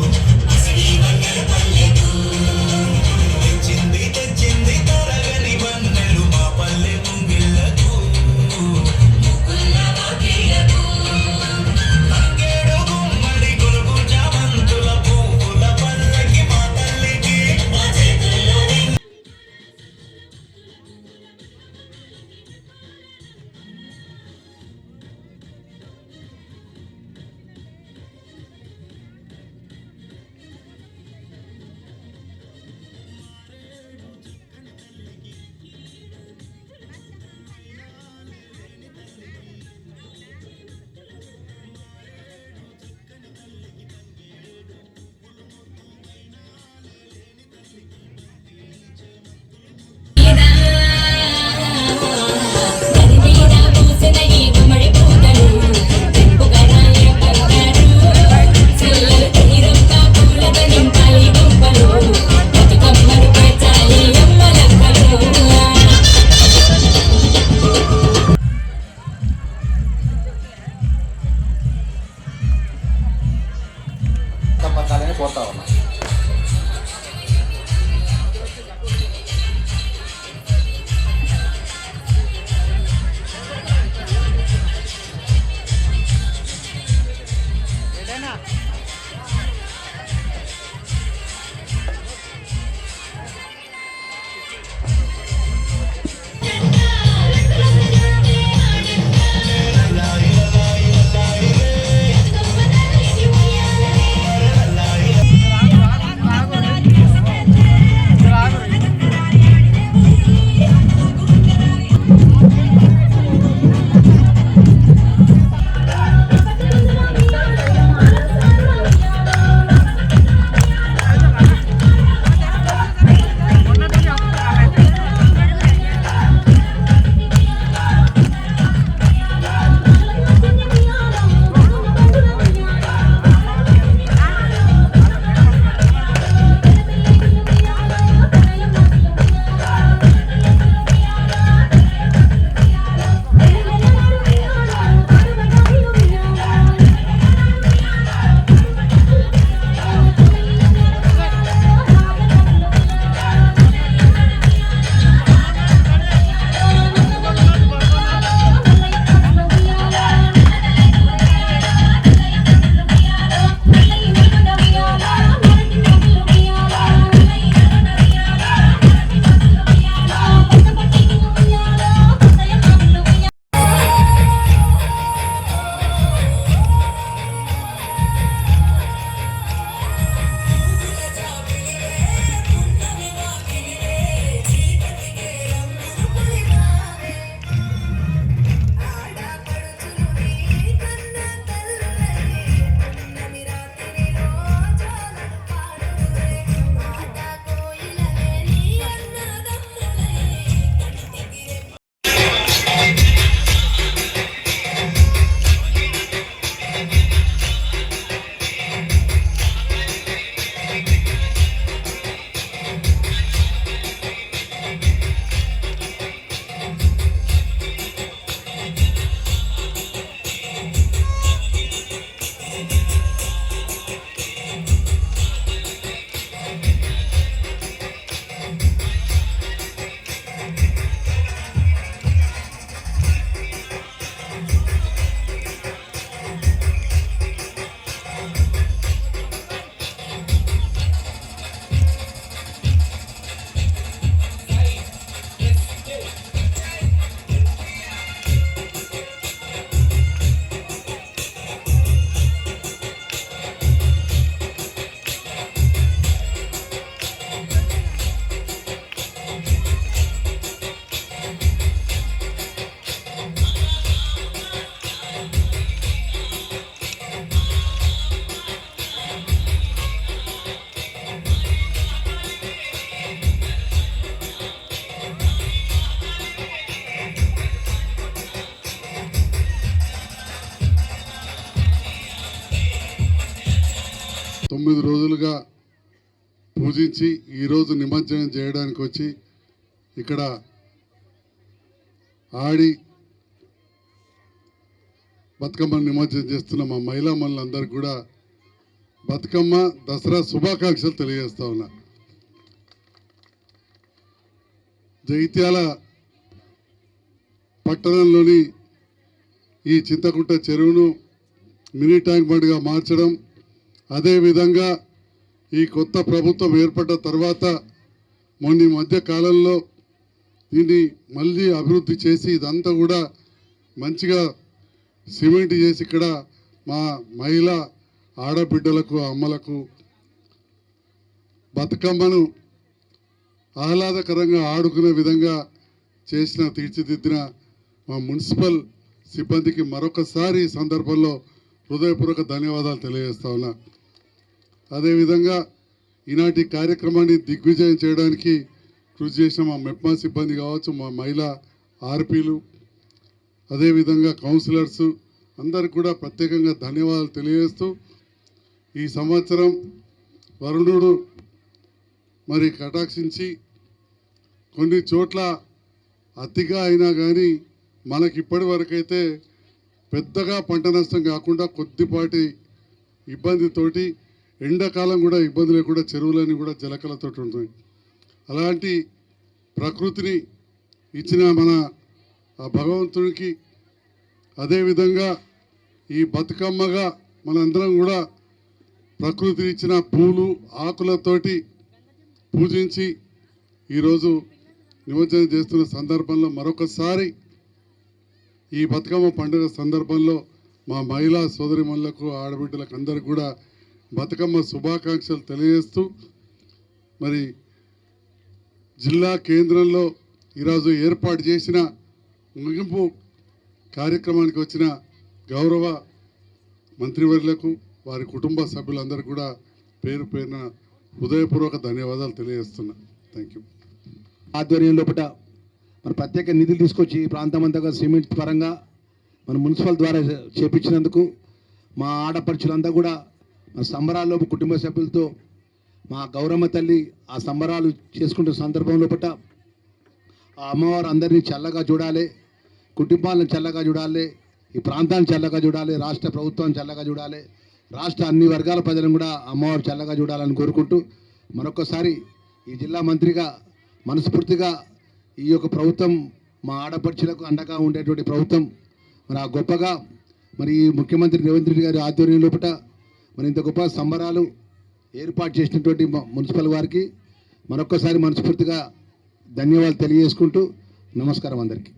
주 తొమ్మిది రోజులుగా పూజించి ఈరోజు నిమజ్జనం చేయడానికి వచ్చి ఇక్కడ ఆడి బతుకమ్మను నిమజ్జనం చేస్తున్న మా మహిళా మనులందరికీ కూడా బతుకమ్మ దసరా శుభాకాంక్షలు తెలియజేస్తా ఉన్నా. జగిత్యాల పట్టణంలోని ఈ చింతకుంట చెరువును మినీ ట్యాంక్ బండ్గా మార్చడం అదేవిధంగా ఈ కొత్త ప్రభుత్వం ఏర్పడ్డ తర్వాత మొన్న ఈ మధ్య కాలంలో దీన్ని మళ్ళీ అభివృద్ధి చేసి ఇదంతా కూడా మంచిగా సిమెంట్ చేసి ఇక్కడ మా మహిళ ఆడబిడ్డలకు అమ్మలకు బతుకమ్మను ఆహ్లాదకరంగా ఆడుకునే విధంగా చేసిన తీర్చిదిద్దిన మా మున్సిపల్ సిబ్బందికి మరొకసారి ఈ సందర్భంలో హృదయపూర్వక ధన్యవాదాలు తెలియజేస్తా ఉన్నా. అదేవిధంగా ఈనాటి కార్యక్రమాన్ని దిగ్విజయం చేయడానికి కృషి చేసిన మా మెప్మా సిబ్బంది కావచ్చు మా మహిళా ఆర్పీలు అదేవిధంగా కౌన్సిలర్స్ అందరికి కూడా ప్రత్యేకంగా ధన్యవాదాలు తెలియజేస్తూ ఈ సంవత్సరం వరుణుడు మరి కటాక్షించి కొన్ని చోట్ల అతిగా అయినా కానీ మనకి ఇప్పటి వరకైతే పెద్దగా పంట నష్టం కాకుండా కొద్దిపాటి ఇబ్బందితోటి ఎండాకాలం కూడా ఇబ్బంది లేకుండా చెరువులన్నీ కూడా జలకలతో ఉంటాయి అలాంటి ప్రకృతిని ఇచ్చిన మన ఆ భగవంతునికి అదేవిధంగా ఈ బతుకమ్మగా మనందరం కూడా ప్రకృతి ఇచ్చిన పూలు ఆకులతోటి పూజించి ఈరోజు నిమజ్జనం చేస్తున్న సందర్భంలో మరొకసారి ఈ బతుకమ్మ పండుగ సందర్భంలో మా మహిళా సోదరిమణులకు ఆడబిడ్డలకు అందరికీ కూడా బతుకమ్మ శుభాకాంక్షలు తెలియజేస్తూ మరి జిల్లా కేంద్రంలో ఈరోజు ఏర్పాటు చేసిన ముగింపు కార్యక్రమానికి వచ్చిన గౌరవ మంత్రివర్యులకు వారి కుటుంబ సభ్యులందరూ కూడా పేరు పేరున హృదయపూర్వక ధన్యవాదాలు తెలియజేస్తున్నా. థ్యాంక్ యూ ఆధ్వర్యం లోపల మన ప్రత్యేక నిధులు తీసుకొచ్చి ఈ ప్రాంతం అంతగా సిమెంట్ పరంగా మన మున్సిపల్ ద్వారా చేపించినందుకు మా ఆడపడుచులంతా కూడా సంబరాల్లో కుటుంబ సభ్యులతో మా గౌరమ్మ తల్లి ఆ సంబరాలు చేసుకుంటున్న సందర్భంలో పట్ట ఆ అమ్మవారు అందరినీ చల్లగా చూడాలి కుటుంబాలను చల్లగా చూడాలి ఈ ప్రాంతాన్ని చల్లగా చూడాలి రాష్ట్ర ప్రభుత్వాన్ని చల్లగా చూడాలి రాష్ట్ర అన్ని వర్గాల ప్రజలను కూడా అమ్మవారు చల్లగా చూడాలని కోరుకుంటూ మరొకసారి ఈ జిల్లా మంత్రిగా మనస్ఫూర్తిగా ఈ యొక్క ప్రభుత్వం మా ఆడపడుచులకు అండగా ఉండేటువంటి ప్రభుత్వం మరి ఆ గొప్పగా మరి ఈ ముఖ్యమంత్రి రేవంత్ రెడ్డి గారి ఆధ్వర్యం లోపల మరి ఇంత గొప్ప సంబరాలు ఏర్పాటు చేసినటువంటి మున్సిపల్ వారికి మరొక్కసారి మనస్ఫూర్తిగా ధన్యవాదాలు తెలియజేసుకుంటూ నమస్కారం అందరికీ.